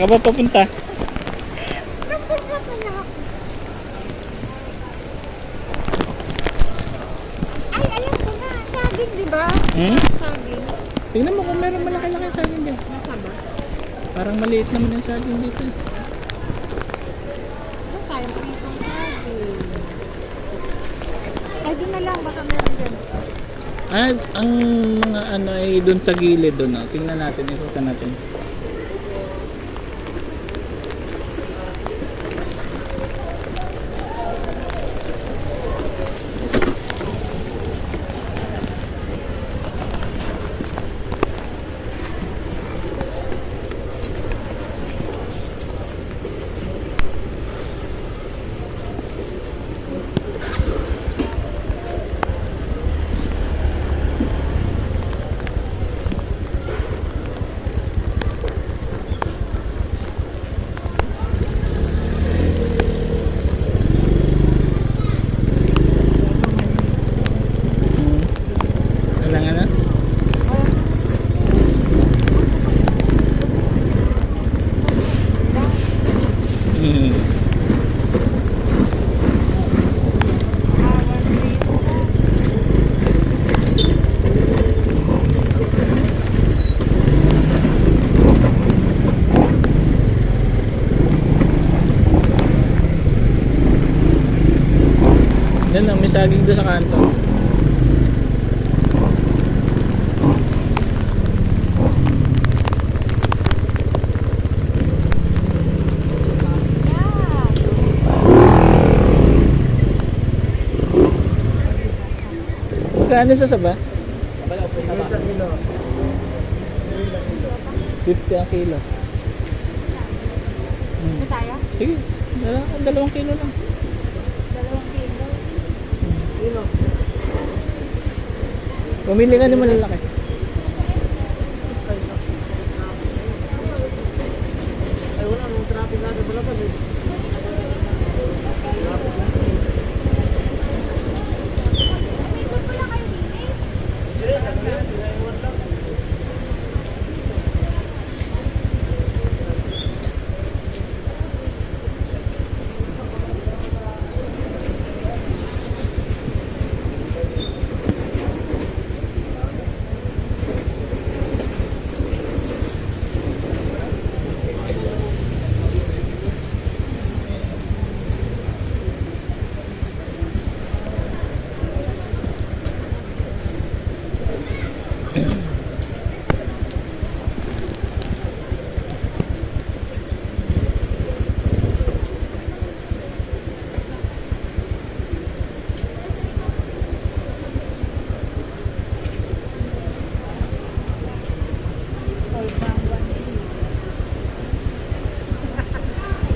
Saan ka ba papunta? Pala ako. Ay, alam ko na. Saging, di ba? Hmm? Saging. Tingnan mo kung meron malaki-laki sa akin dyan. Nasa ba? Parang maliit naman yung saging dito. Doon tayo pritong saging. Ay, doon na lang. Baka meron dyan. Ah, ang mga ano ay doon sa gilid doon. Oh. Tingnan natin, ikutan natin. Hmm. Wala nga na? Hmm. Yan ang may saging doon sa kanto. Magkano sa saba? 50 ang kilo. Hmm. Ito tayo? Sige, dala, dalawang kilo lang. Dalawang kilo. Pumili ka naman lalaki. Ay, wala nang traffic natin sa labas eh.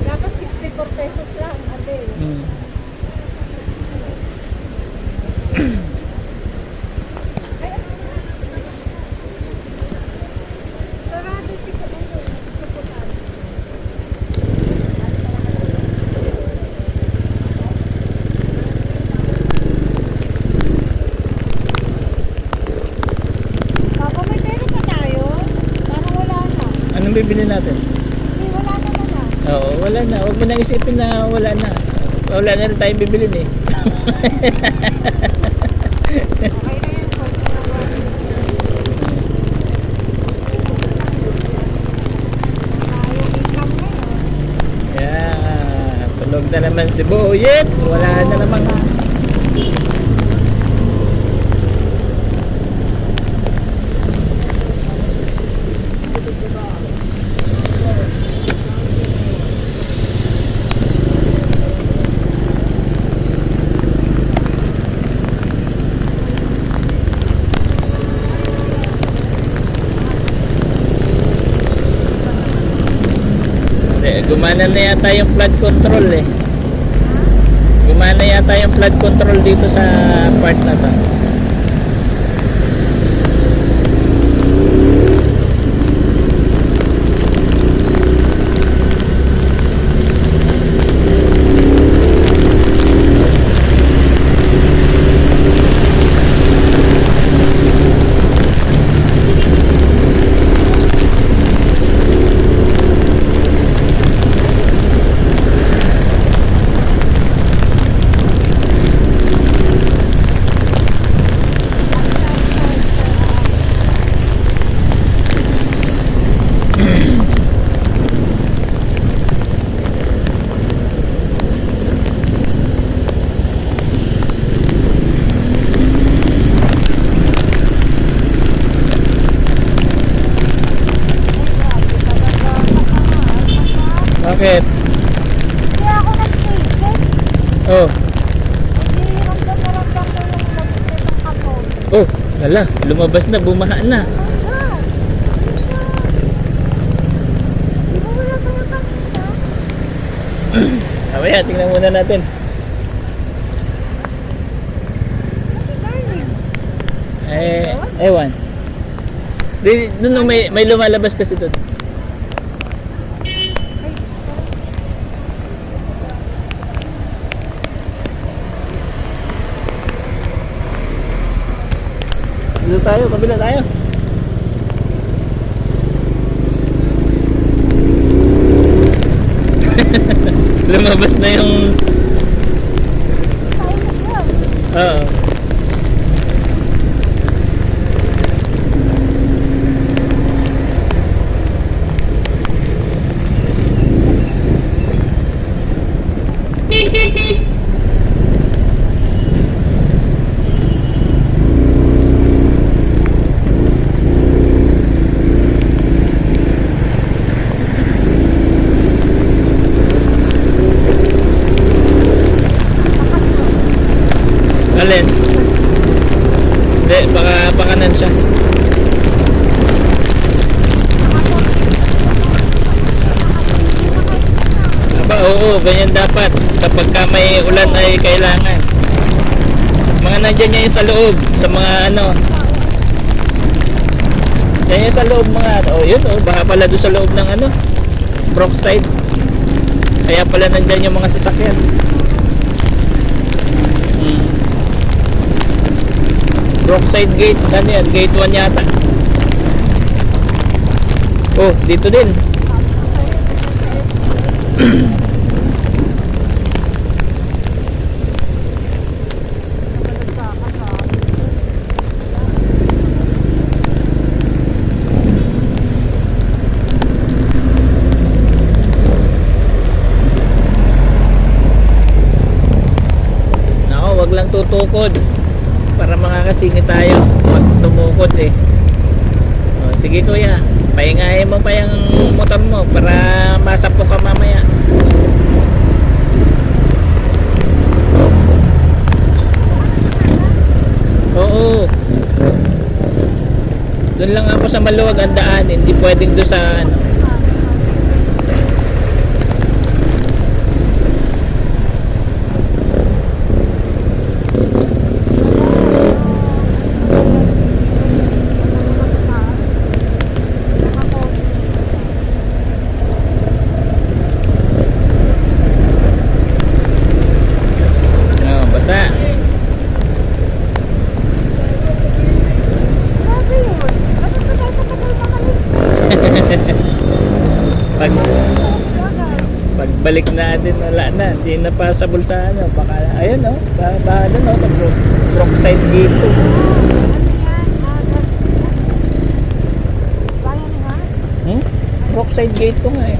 Dapat 64 pesos lang. Ate. Hmm. Sarado si Kuya. Kaputan. Papa, may pera pa tayo? Parang wala Anong bibili natin? Hindi, wala naman na. Oo, wala na. Huwag mo nang isipin na wala na. Wala na rin tayong bibilin eh. Yeah, tulog na naman si Boyet. Wala na namang... Hindi, Gumana na yata yung flood control eh. Gumana yata yung flood control dito sa part na to. Bakit? Kaya ako nag-ticket. Oh, Hindi ramdam na ramdam ko yung lamig ng kapon. oh, wala, lumabas na, bumaha na. Mamaya, tingnan muna natin. Eh, ewan. Doon oh, may, may lumalabas kasi doon. Dito tayo, kabila tayo. Lumabas na yung... tayo na yun. Oo. Alin? Hindi, baka pakanan siya. Aba, oo, ganyan dapat. Kapag ka may ulan ay kailangan. Mga nandyan yan sa loob, sa mga ano. Yan yung sa loob mga ano. Oh, yun oh, baka pala doon sa loob ng ano. Brookside. Kaya pala nandyan yung mga sasakyan. Hmm. Brookside Gate, ano yan? Gate 1 yata. Oh, dito din. Tutukod. Para makakasingit tayo. Pag tumukod eh. Oh, sige kuya, pahingahin mo pa yung motor mo para masapo ka mamaya. Oo. Doon lang ako sa maluwag ang daan, hindi pwedeng doon sa ano. Oh, basta. Grabe yun. Ano ba tayo katagal na kami? Pag Grabe. pagbalik natin wala na, hindi na pa sa bulsa ano, baka ayun oh, baka, baka doon oh, sa Brook, Brookside Gate to. Ano yan? Ah? Hmm? Brookside Gate to nga eh.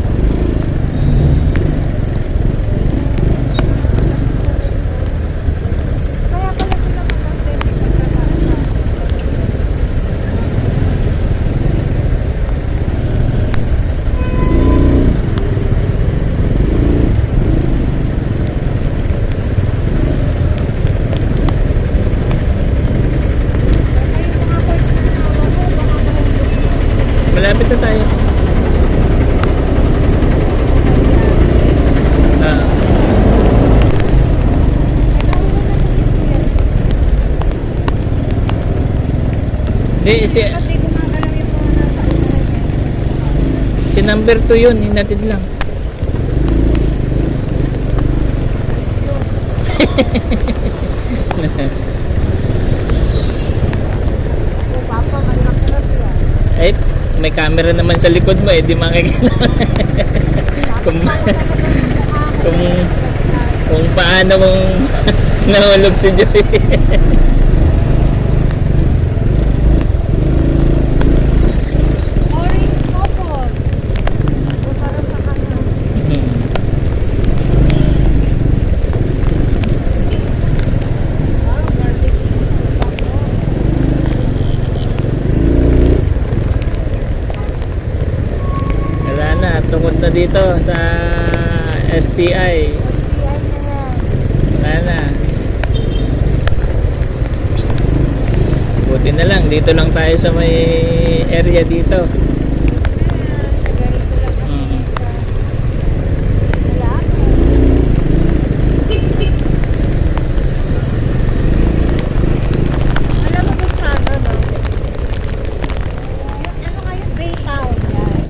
Di, si, niya. si number 2 yun, hinatid lang. O, Papa. Ay, may camera naman sa likod mo eh, di makikita. kung, kung, kung paano mong nahulog si Joy. Orange couple. O, para sa kanya. Ah, barbecue. Bango. Wala na, tungkol na dito sa STI. STI na yan. Wala na. Buti na lang, dito lang tayo sa may area dito.